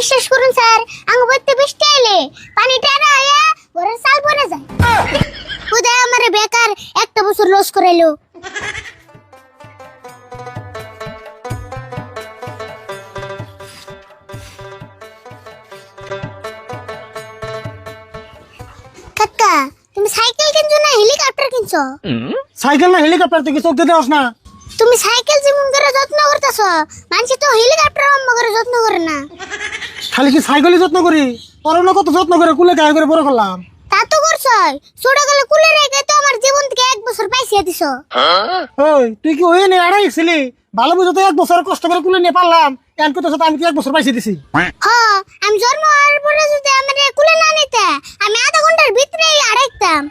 বিশ্বাস করুন স্যার। আঙ্গ বইতে বৃষ্টি আইলে পানি টানা আয়া ঘরের চাল পরে যায়। খুদা আমারে বেকার একটা বছর লস করাইলো। কাকা তুমি সাইকেল কিনছো না হেলিকপ্টার কিনছো? সাইকেল না হেলিকপ্টার থেকে চোখ দিতে না। তুমি সাইকেল যেমন করে যত্ন করতেছো মানুষ তো হেলিকপ্টার অম্ম করে যত্ন করে না। খালি কি সাইকেলই যত্ন করি? তোর না কত যত্ন করে কুলে গায়ে করে বড় করলাম। তা তো করছই। ছোট গেলে কুলে রেখে তো আমার জীবন থেকে এক বছর পাইছিয়ে দিছো। ওই তুই কি ওই নিয়ে আড়াই ছিলি? ভালো বুঝো তো এক বছর কষ্ট করে কুলে নিয়ে পারলাম। এন করতে আমি কি এক বছর পাইছি দিছি? হ আমি জন্ম হওয়ার পরে যদি আমার কুলে না নিতে আমি আধা ঘণ্টার ভিতরেই আড়াইতাম।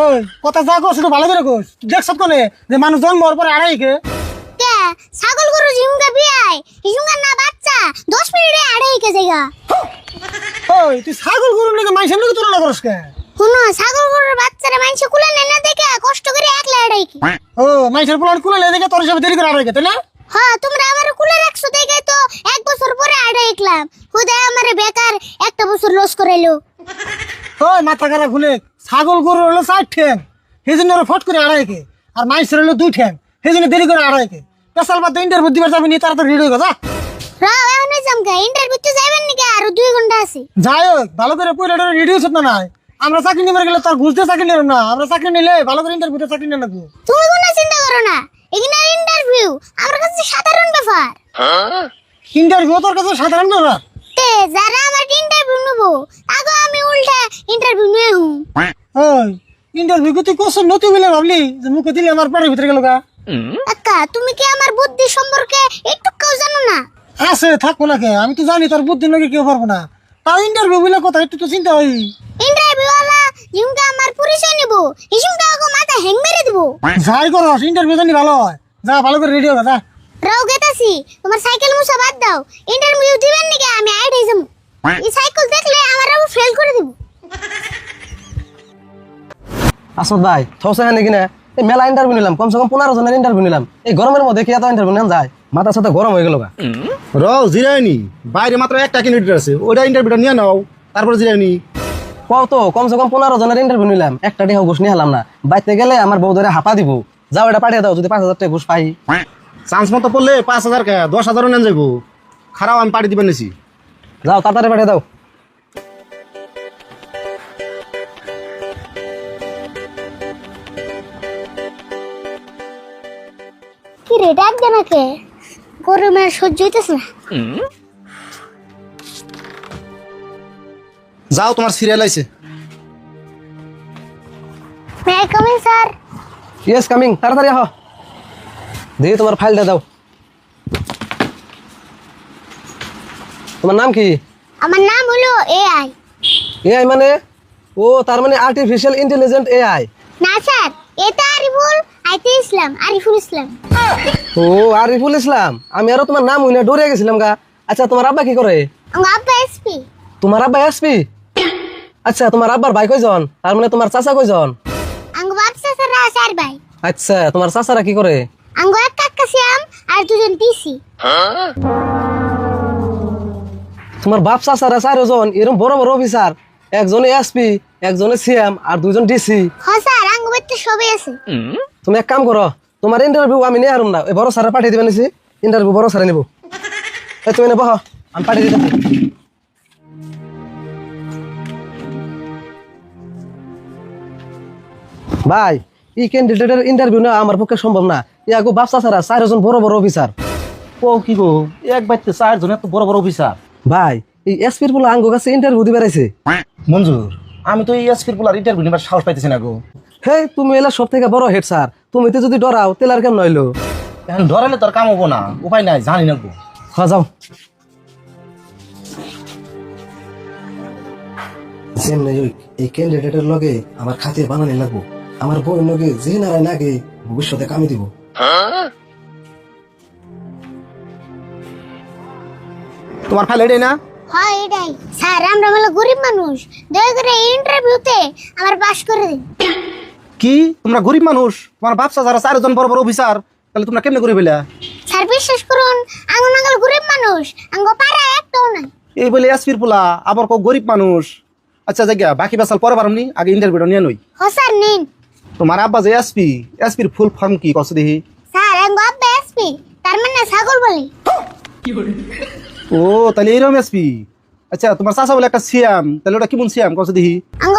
ওই কথা যা কস একটু ভালো করে কস। দেখছ কোনে যে মানুষ জন্ম হওয়ার পরে আড়াই কে? ছাগল গরু ঝিমুকা বিয়াই? হিসুঙ্গা না বাচ্চা। দশ মিনিটে আড়াই কে জায়গা ওই তুই ছাগল গরু নাকি মাইসের নাকি তুলনা করস কে? শুনো ছাগল গরুর বাচ্চারা মানুষে কুলে নেয় না দেখে কষ্ট করে একলা আড়াই কি? ও মাইসের পোলার কুলে লেগে দেখে তোর হিসাবে দেরি করে আড়াই কে তাই না? হ্যাঁ তোমরা আমার কুলে রাখছো দেখে তো এক বছর পরে আড়াইকলাম খুদা আমারে বেকার একটা বছর লস করাইলো। ওই মাথা খারাপ খুলে ছাগল গরু হলো চার ঠ্যাং। সেই জন্য ফট করে আড়াই কে আর মাইসের হলো দুই ঠ্যাং। সেই জন্য দেরি করে আড়াই কে। পেশাল বাদ ইন্টারভিউ দিবার যাবি নি তাড়াতাড়ি রেডি হয়ে যা। রাও এখন জামকা ইন্টারভিউতে যাবেন নাকি আরও দুই ঘণ্টা আছে। যাই হোক ভালো করে পয়লা রেডি হচ্ছে না নাই? আমরা চাকরি নিয়ে গেলে তার ঘুষ দিয়ে চাকরি নিলাম না। আমরা চাকরি নিলে ভালো করে ইন্টারভিউতে চাকরি নিয়ে নেব। তুমি কোনো চিন্তা করো না এখানে ইন্টারভিউ আমার কাছে সাধারণ ব্যাপার। ইন্টারভিউ তোর কাছে সাধারণ ব্যাপার? তে যারা আমার ইন্টারভিউ নেব আমি উল্টা ইন্টারভিউ নিয়ে হুম। ওই ইন্টারভিউ তুই কোশ্চেন নতুন বলে ভাবলি যে মুখে দিলে আমার পেটের ভিতরে গেল গা। আক্কা তুমি কি আমার বুদ্ধি সম্পর্কে একটু কেউ জানো না? আছে থাকব না কে? আমি তো জানি তোর বুদ্ধি নাকি কেউ পারব না। তাও ইন্টারভিউ বলে কথা একটু তো চিন্তা হই ইন্টারভিউ ওয়ালা ঝুমকা আমার পরিচয় নেব। হিসুমকা ওকে মাথা হ্যাং মেরে দেবো। যাই করস ইন্টারভিউ জানি ভালো হয়। যা ভালো করে রেডি হবে যা রাও গেতাছি তোমার সাইকেল মুছা বাদ দাও। ইন্টারভিউ দিবেন নাকি আমি আইডি যাম এই সাইকেল দেখলে আমার আবার ফেল করে দিব। আসত ভাই থসে হ্যাঁ নাকি না? মেলা ইন্টারভিউ নিলাম কমসে কম পনেরো জনের ইন্টারভিউ নিলাম। এই গরমের মধ্যে কি এত ইন্টারভিউ নেন? যায় মাথা সাথে গরম হয়ে গেল র জিরায়নি বাইরে মাত্র একটা ক্যান্ডিডেট আছে ওইটা ইন্টারভিউটা নিয়ে নাও তারপর জিরায়নি কও তো কমসে কম পনেরো জনের ইন্টারভিউ নিলাম একটা টিহা ঘুষ নিয়ে হলাম না। বাইতে গেলে আমার বউ ধরে হাঁপা দিব। যাও এটা পাঠিয়ে দাও যদি পাঁচ হাজার টাকা ঘুষ পাই। চান্স মতো পড়লে পাঁচ হাজার দশ হাজারও নেন যাব খারাপ আমি পাড়ি দিবেন নিছি। যাও তাড়াতাড়ি পাঠিয়ে দাও। কি রে ডাক দে নাকে গরমে আর সহ্য হইতেছে না। যাও তোমার সিরিয়াল আইছে। May coming sir yes coming তাড়াতাড়ি আহ। দিয়ে তোমার ফাইলটা দাও। তোমার নাম কি? আমার নাম হলো এআই এআই মানে? ও তার মানে আর্টিফিশিয়াল ইন্টেলিজেন্ট এআই না স্যার এটা আরিফুল আইতে ইসলাম আরিফুল ইসলাম। ও আরিফুল ইসলাম আমি আরও তোমার নাম হইনা ডরে গেছিলাম গা। আচ্ছা তোমার আব্বা কি করে? আমার আব্বা এসপি। তোমার আব্বা এসপি? আচ্ছা তোমার আব্বার ভাই কয়জন? তার মানে তোমার চাচা কয়জন? আঙ্গ বাপ চাচারা চার ভাই। আচ্ছা তোমার চাচারা কি করে? আঙ্গ এক কাকা শ্যাম আর দুজন পিসি। তোমার বাপ চাচারা চারজন এরকম বড় বড় অফিসার। একজনে এসপি একজনে সিএম আর দুজন ডিসি। স্যার আঙ্গ সবাই আছে। তুমি এক কাম করো তোমার ইন্টারভিউ আমি নিয়ে আরুম না ওই বড় স্যারে পাঠিয়ে দিবেন ইন্টারভিউ বড় স্যারে নিব। তুমি নেব আমি পাঠিয়ে দিতে ভাই এই ক্যান্ডিডেটের ইন্টারভিউ না আমার পক্ষে সম্ভব না। ইয়াগো বাপসা ছাড়া চারজন বড় বড় অফিসার ও কি গো এক বাইতে চারজন এত বড় বড় অফিসার ভাই এই এসপির বলে আঙ্গো কাছে ইন্টারভিউ দিবে রাইছে মঞ্জুর আমি তো এই এসপির পোলার ইন্টারভিউ নিবার সাহস পাইতেছি না গো। হে তুমি এলা সব থেকে বড় হেড স্যার তুমি তো যদি ডরাও তেল আর কেমন নইলো এখন ধরালে তোর কাম হব না। উপায় নাই জানি না হ্যাঁ যাও। এই ক্যান্ডিডেটের লগে আমার খাতির বানানি লাগবো। আমার বউর লগে যে নারায় নাগে ভবিষ্যতে কামি দিব। তোমার ফাইল এটাই না? হয় এটাই। স্যার আমরা হলো গরিব মানুষ। দয়া করে এই ইন্টারভিউতে আমার পাস করে দিন। কি? তোমরা গরিব মানুষ তোমার বাপসা যারা চারজন বড় বড় অফিসার তাহলে তোমরা কেমনে করে পেলা স্যার বিশ্বাস করুন আঙ্গ নাঙ্গল গরিব মানুষ আঙ্গ পাড়া একটাও নাই। এই বলে এসপির পোলা আবার কো গরিব মানুষ। আচ্ছা জায়গা বাকি বেসাল পরে পারমনি আগে ইন্টারভিউটা নিয়ে নই। হ স্যার নিন। তোমার আব্বা যে এসপি এসপির ফুল ফর্ম কি কস দেখি? স্যার আঙ্গ আব্বা এসপি তার মানে ছাগল বলি। ও তাহলে এইরকম এসপি আচ্ছা তোমার চাষা বলে একটা সিয়াম তাহলে ওটা কেমন সিয়াম কস দেখি? আঙ্গ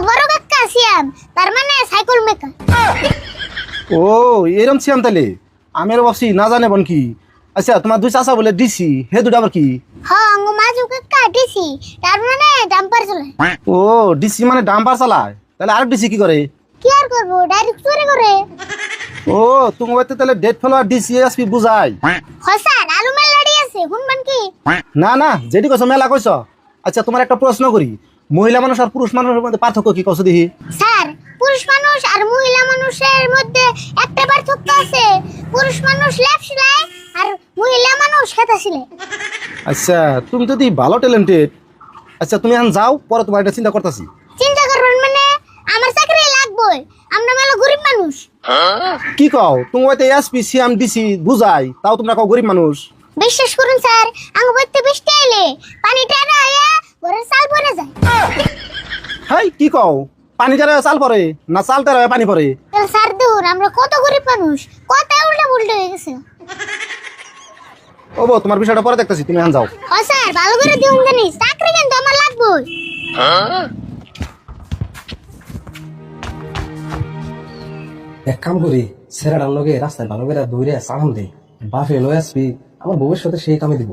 সিয়াম তার মানে সাইকেল মেকার। ও এরম সিয়াম তাহলে আমি আরও ভাবছি না জানে বন কি। আচ্ছা তোমার দুই চাষা বলে ডিসি হে দুটা আবার কি? হ আঙ্গ মাজু কাকা ডিসি তার মানে ডাম্পার চলে ও ডিসি মানে ডাম্পার চালায়? তাহলে আর ডিসি কি করে? কি আর করব ডাইরেক্ট চুরি করে। ও তুমি হয়তো তাহলে ডেট ফলো আর ডিসি এসপি বুঝাই। হ স্যার আলু মেলাড়ি আছে শুনবেন কি? না না যেটি কইছ মেলা কইছ। আচ্ছা তোমার একটা প্রশ্ন করি। মহিলা মানুষ আর পুরুষ মানুষের মধ্যে পার্থক্য কি? কছ দেখি। স্যার পুরুষ মানুষ আর মহিলা মানুষের মধ্যে একটা পার্থক্য আছে। পুরুষ মানুষ সিলাই আর মহিলা মানুষ হেতা সিলাই। আচ্ছা তুমি যদি ভালো ট্যালেন্টেড আচ্ছা তুমি এখন যাও পরে তোমার এটা চিন্তা করতেছি। চিন্তা করবেন মানে আমার চাকরি লাগবে আমরা মেলো গরিব মানুষ। কি কও? তুমি হয়তো এসপি সিএম ডিসি বুঝাই তাও তোমরা কও গরিব মানুষ। বিশ্বাস করুন স্যার আঙ্গ বইতে বৃষ্টি কি কও? পানি যারা চাল পরে না চাল তারা পানি পরে? স্যার দেখুন আমরা কত গরিব মানুষ কত উল্টা উল্টা হয়ে গেছে। ও বউ, তোমার বিষয়টা পরে দেখতেছি তুমি এখন যাও। ও স্যার ভালো করে দিউন জানিস চাকরি কিন্তু আমার লাগবে এক কাম করি সেরাটার লগে রাস্তায় ভালো করে দৌড়ে সালাম দেই বাফে লয়ে আসবি আমার ভবিষ্যতে সেই কামে দিব।